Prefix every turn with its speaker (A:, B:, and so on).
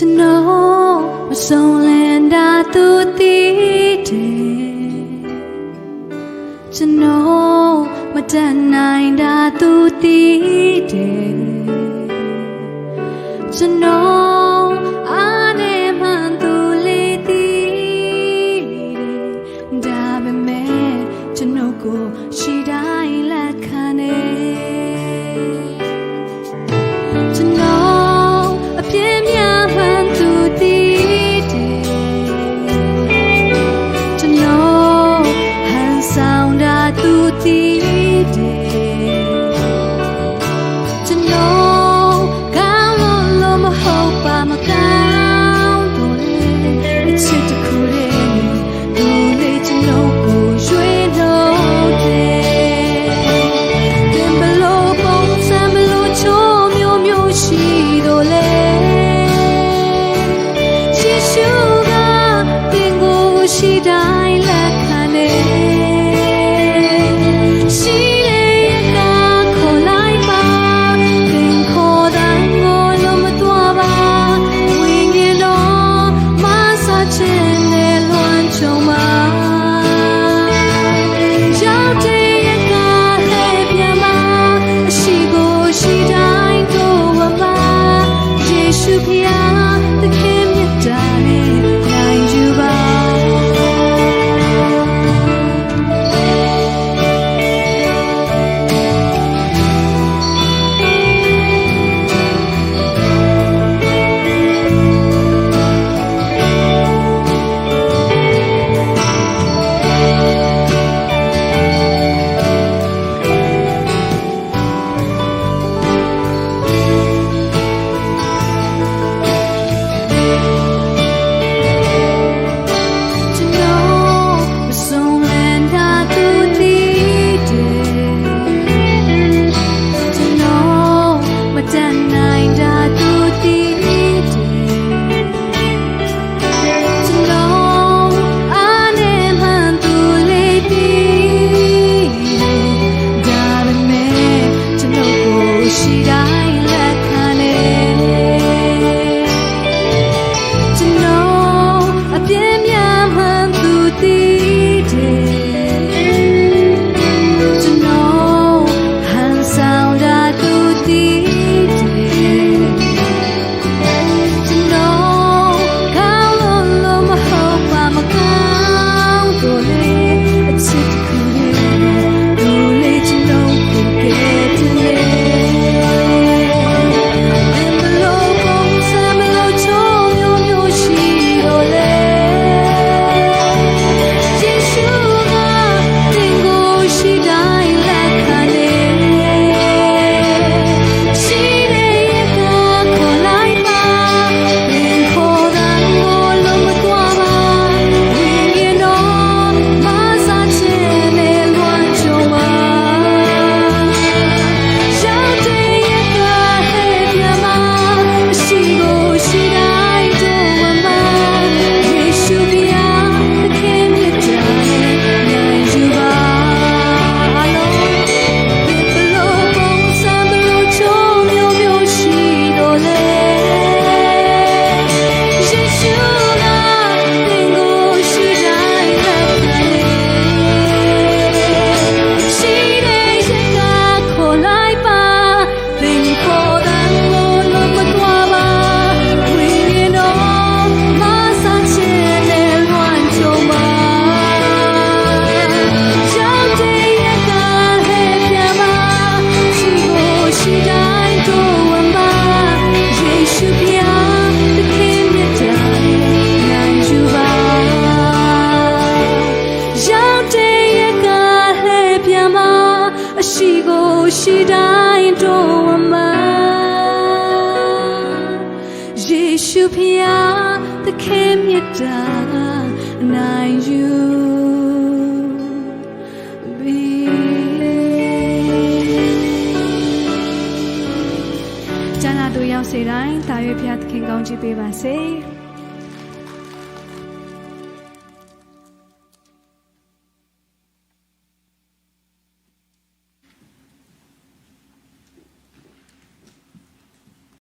A: ကျွန်တော်မစုံလင်တာသူတည်တယ်ကျွန်တော်မတန်နိုင်တာသူတည်တယ်ကျွန်တော် ရှုဖျားသခင်မြတ်တာအနိုင်ယူ ရောက်စေတိုင်းတာရွေးဖျားသခင်ကောင်းချီးပေးပါစေ။